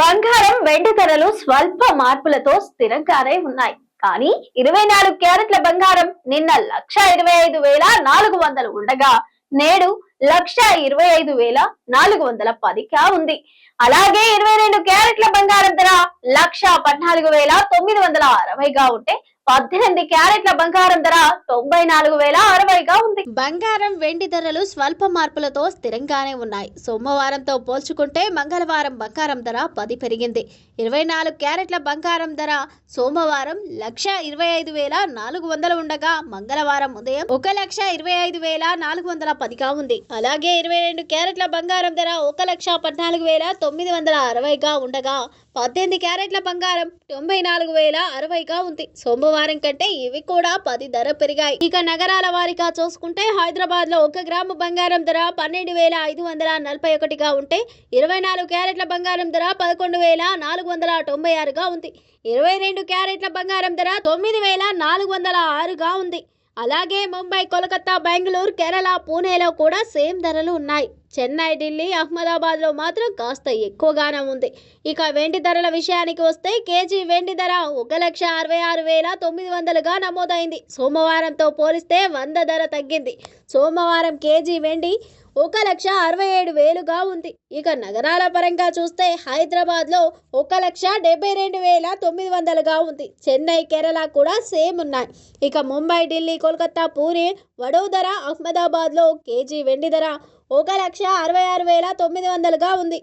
బంగారం వెండి ధరలు స్వల్ప మార్పులతో స్థిరంగానే ఉన్నాయి. కానీ ఇరవై నాలుగు క్యారెట్ల బంగారం నిన్న లక్ష ఇరవై ఐదు వేల నాలుగు వందలు ఉండగా నేడు లక్ష ఇరవై ఐదు వేల నాలుగు వందల పదిగా ఉంది. అలాగే ఇరవై రెండు క్యారెట్ల బంగారం ధర లక్ష పద్నాలుగు వేల తొమ్మిది వందల అరవైగా ఉంటే పద్దెనిమిది క్యారెట్ల బంగారం ధర తొంభై నాలుగు వేల అరవైగా ఉంది. బంగారం వెండి ధరలు స్వల్ప మార్పులతో స్థిరంగానే ఉన్నాయి. సోమవారంతో పోల్చుకుంటే మంగళవారం బంగారం ధర పది పెరిగింది. ఇరవై నాలుగు క్యారెట్ల బంగారం ధర సోమవారం లక్ష ఇరవై ఐదు వేల నాలుగు వందలు ఉండగా మంగళవారం ఉదయం ఒక లక్ష ఇరవై ఐదు వేల నాలుగు వందల పదిగా ఉంది. అలాగే ఇరవై రెండు క్యారెట్ల బంగారం ధర ఒక లక్ష పద్నాలుగు వేల తొమ్మిది వందల అరవైగా ఉండగా పద్దెనిమిది క్యారెట్ల బంగారం తొంభై నాలుగు వేల అరవైగా ఉంది. సోమవారం కంటే ఇవి కూడా పది ధర పెరిగాయి. ఇక నగరాల వారిగా చూసుకుంటే హైదరాబాద్లో ఒక గ్రాము బంగారం ధర పన్నెండు వేల ఐదు వందల నలభై ఒకటిగా ఉంటే ఇరవై నాలుగు క్యారెట్ల బంగారం ధర పదకొండు వేల నాలుగు వందల తొంభై ఆరుగా ఉంది. ఇరవై రెండు క్యారెట్ల బంగారం ధర తొమ్మిది వేల నాలుగు వందల ఆరుగా ఉంది. అలాగే ముంబై కోలకత్తా బెంగళూరు కేరళ పూణేలో కూడా సేమ్ ధరలు ఉన్నాయి. చెన్నై ఢిల్లీ అహ్మదాబాద్లో మాత్రం కాస్త ఎక్కువగానే ఉంది. ఇక వెండి ధరల విషయానికి వస్తే కేజీ వెండి ధర ఒక లక్ష అరవై ఆరు వేల తొమ్మిది వందలుగా నమోదైంది. సోమవారంతో పోలిస్తే వంద ధర తగ్గింది. సోమవారం కేజీ వెండి ఒక లక్ష అరవై ఏడు వేలుగా ఉంది. ఇక నగరాల పరంగా చూస్తే హైదరాబాద్లో ఒక లక్ష డెబ్బై రెండు వేల తొమ్మిది వందలుగా ఉంది. చెన్నై కేరళ కూడా సేమ్ ఉన్నాయి. ఇక ముంబై ఢిల్లీ కోల్కతా పూరి వడోదర అహ్మదాబాద్లో కేజీ వెండి ధర ఒక లక్ష అరవై ఆరు వేల తొమ్మిది వందలుగా ఉంది.